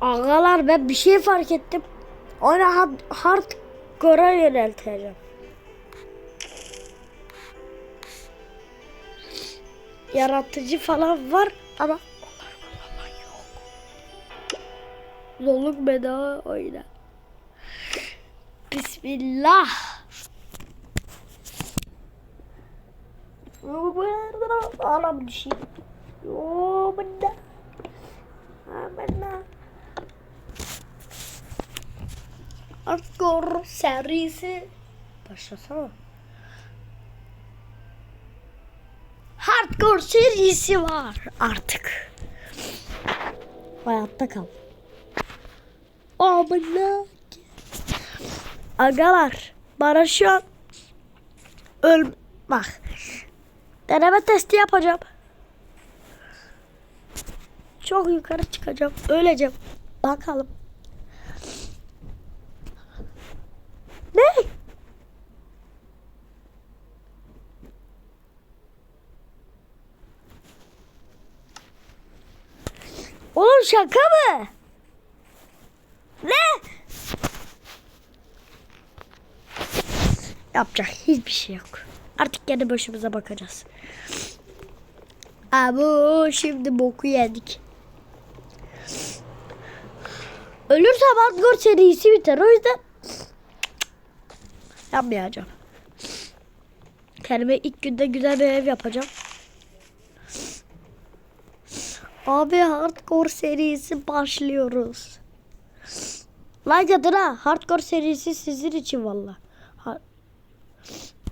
Ağalar ben bir şey fark ettim. Onu hard, hardcore'a yönelteceğim. Yaratıcı falan var ama onlar kullanman yok. Zorluk bedava oyna. Bismillah. Anam düşeyim. Yo benda. Benda. Hardcore serisi. Başlasana. Hardcore serisi var artık. Hayatta kal. Amına. Agalar bana şu an öl bak deneme testi yapacağım. Çok yukarı çıkacağım. Öleceğim. Bakalım. Ne? Oğlum şaka mı? Ne? Yapacak hiçbir şey yok. Artık kendi başımıza bakacağız. Abi şimdi boku yedik. Ölürsem Hardcore serisi biter. O yüzden yapmayacağım. Kendime ilk günde güzel bir ev yapacağım. Abi Hardcore serisi başlıyoruz. Like atın ha. Hardcore serisi sizin için valla.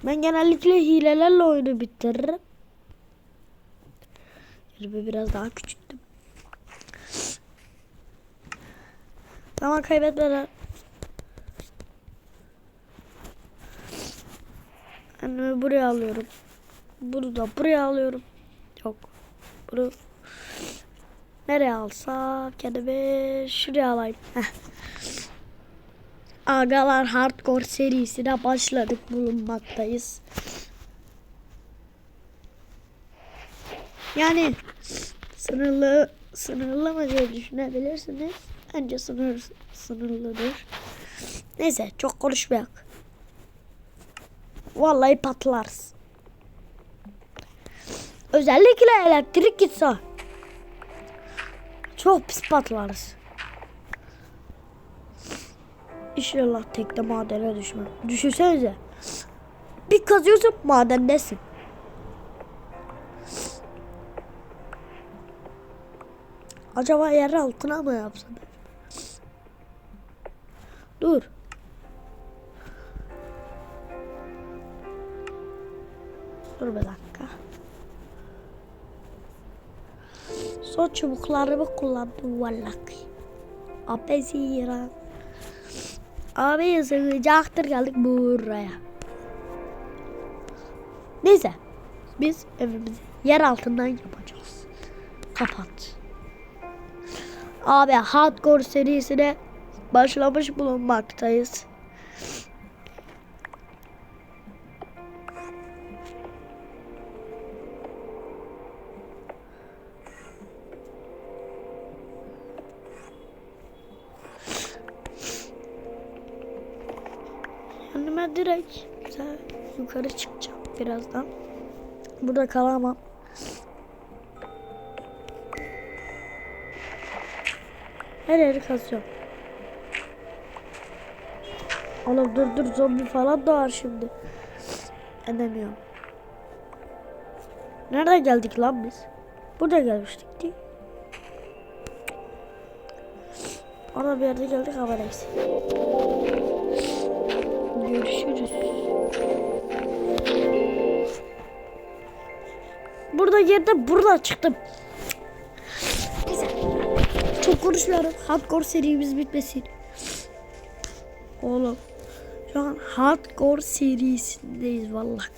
Ben genellikle hilelerle oyunu bitiririm. Yerimi biraz daha küçülttüm. Zaman kaybetmeden. Annemi buraya alıyorum. Bunu da buraya alıyorum. Yok. Bunu nereye alsam kendimi şuraya alayım. Heh. Agalar Hardcore serisine başladık bulunmaktayız. Yani sınırlı sınırlı mı diye düşünebilirsiniz. Bence sınır sınırlıdır. Neyse çok konuşmayak. Vallahi patlarız. Özellikle elektrik gitse. Çok pis patlarız. İnşallah tekne madene düşmem. Düşünsenize. Bir kazıyorsun madendesin. Acaba yer altına mı yapsam? Dur. Dur bir dakika. Son çubuklarımı kullandım vallahi. Abi zira. Abi sıcaktır geldik buraya. Neyse. Biz evimizi yer altından yapacağız. Kapat. Abi Hardcore serisine başlamış bulunmaktayız. Kendime direkt yukarı çıkacağım birazdan. Burada kalamam. Her yeri kazıyorum. Oğlum dur dur zombi falan da var şimdi. Edemiyorum. Nereden geldik lan biz? Burada gelmiştik değil. Orada bir yerde geldik ama neyse. Görüşürüz. Burada yerde burada çıktım. Güzel. Çok konuşmuyorum. Hardcore serimiz bitmesin. Oğlum. Şu an hardcore serisindeyiz vallahi.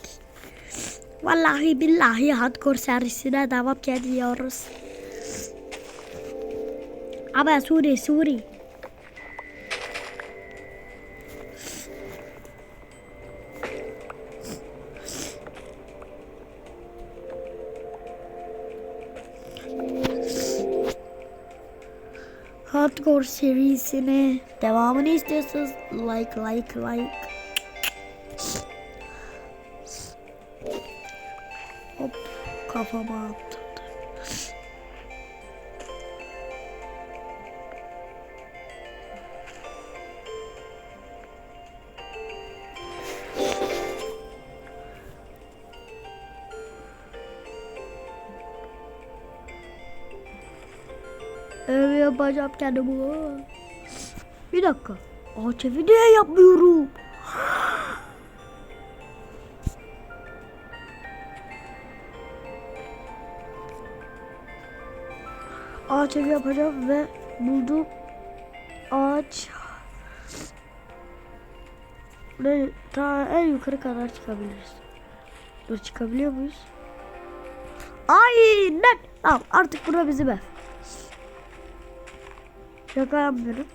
Vallahi billahi hardcore serisine devam ediyoruz. Ama Suri Suri. Hardcore serisini devamını istiyorsanız like like like. Hop kafama attı. Yapacağım kendime. Bir dakika. Ağaç evi niye yapmıyorum? Ağaç evi yapacağım ve buldum. Ağaç ne ta en yukarı kadar çıkabiliriz. Dur çıkabiliyor muyuz? Aynen. Tamam artık bura bizim ev. Şaka yapmıyorum.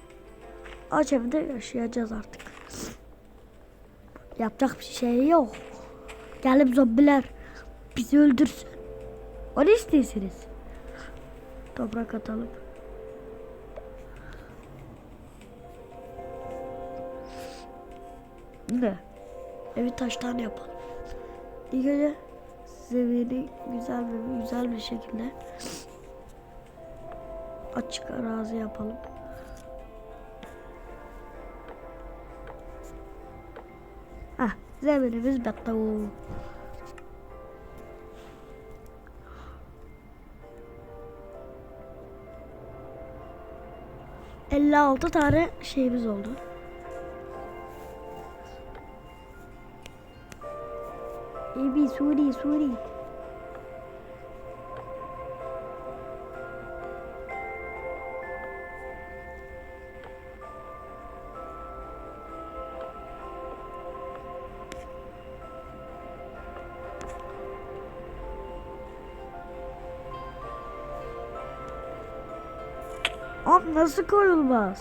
Ağaç evinde yaşayacağız artık. Yapacak bir şey yok. Gelip zombiler bizi öldürsün. O ne istiyorsunuz? Toprak atalım. Ne? Evi taştan yapalım. İlk önce zemini güzel ve güzel bir şekilde açık arazi yapalım. Heh, zeminimiz bitti. 56 tane şeyimiz oldu. Ebi Suri Suri. Abi nasıl koyulmaz?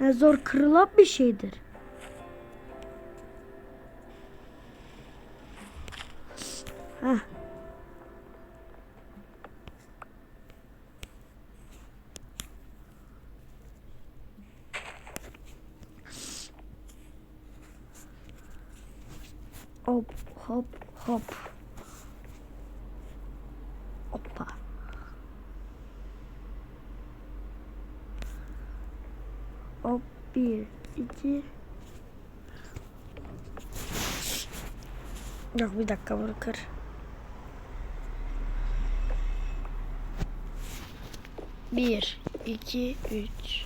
Ne zor kırılan bir şeydir. Hop hop hop. Hoppa. Hop bir, iki. Yok bir dakika bunu kır. Bir, iki, üç.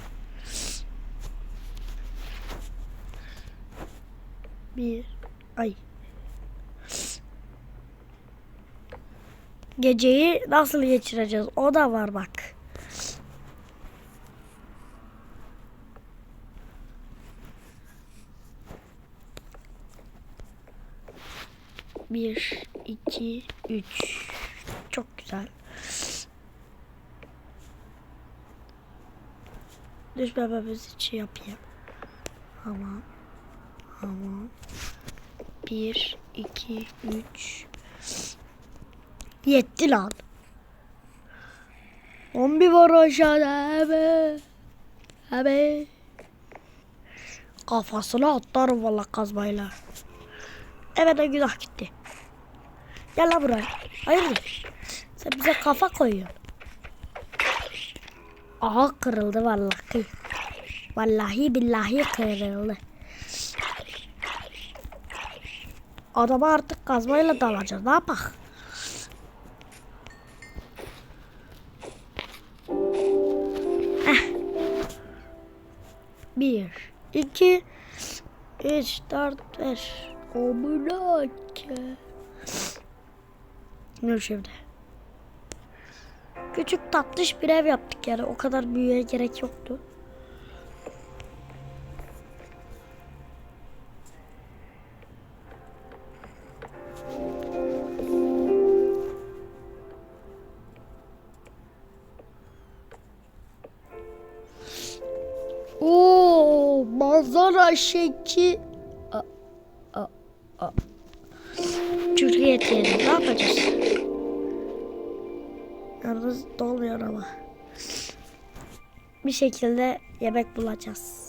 Bir, ay. Geceyi nasıl geçireceğiz? O da var bak. Bir, iki, üç. Çok güzel. Düşmememiz için yapayım. Tamam. Tamam. Bir, iki, üç. Yetti lan. Zombi var aşağıda abi. Abi. Kafasına atlarım valla kazmayla. Evet o günah gitti. Gel lan buraya. Hayırdır? Sen bize kafa koyuyorsun. Aha kırıldı vallahi. Vallahi billahi kırıldı. Adama artık kazmayla dalacağız. Ne yapak? Bir, iki, üç, dört, beş. Omuna ki. Ne şimdi? Küçük tatlış bir ev yaptık yani. O kadar büyüye gerek yoktu. Şekli. A, a, a. Türkiye diyelim. Ne yapacağız? Yalnız dolmuyor ama. Bir şekilde yemek bulacağız.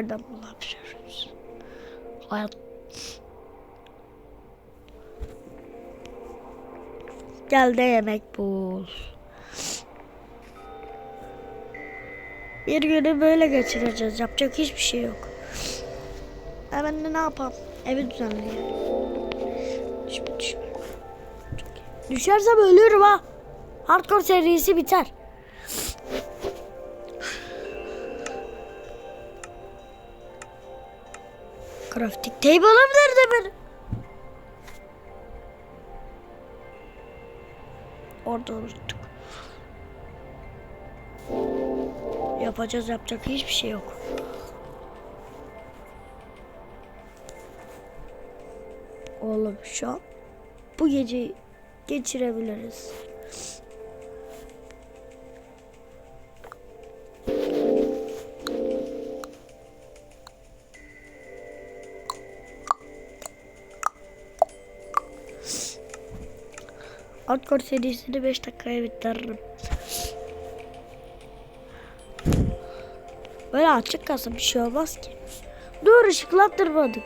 Nereden bulabiliriz? Hayat. Gel de yemek bul. Bir günü böyle geçireceğiz. Yapacak hiçbir şey yok. Hemen de ne yapalım? Evi düzenleyelim. Düşme düşme. Düşersem ölürüm ha. Hardcore serisi biter. Crafting table'ım nerede benim? Orada unuttuk. Yapacağız yapacak hiçbir şey yok. Oğlum şu an bu geceyi geçirebiliriz. Hardcore serisini 5 dakikaya bitiririm. Böyle açık kalsa bir şey olmaz ki. Dur ışıklandırmadık.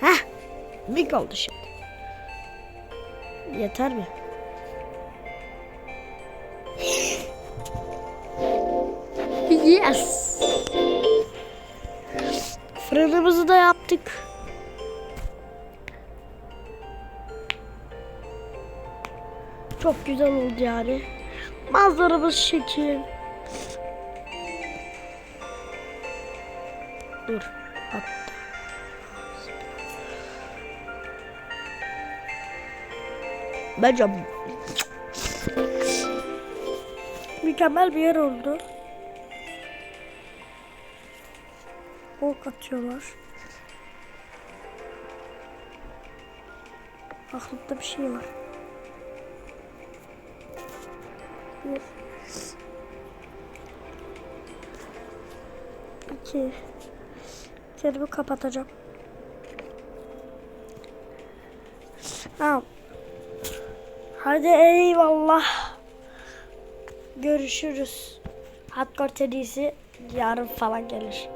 Heh. Mik oldu şimdi. Yeter mi? Yes. Fırınımızı da yaptık. Çok güzel oldu yani. Manzaramız şekil. Dur. Hatta. Bence mükemmel bir yer oldu. Ok atıyorlar. Aklımda bir şey var. Bir. İki. Kendimi kapatacağım. Tamam. Hadi eyvallah. Görüşürüz. Hardcore serisi yarın falan gelir.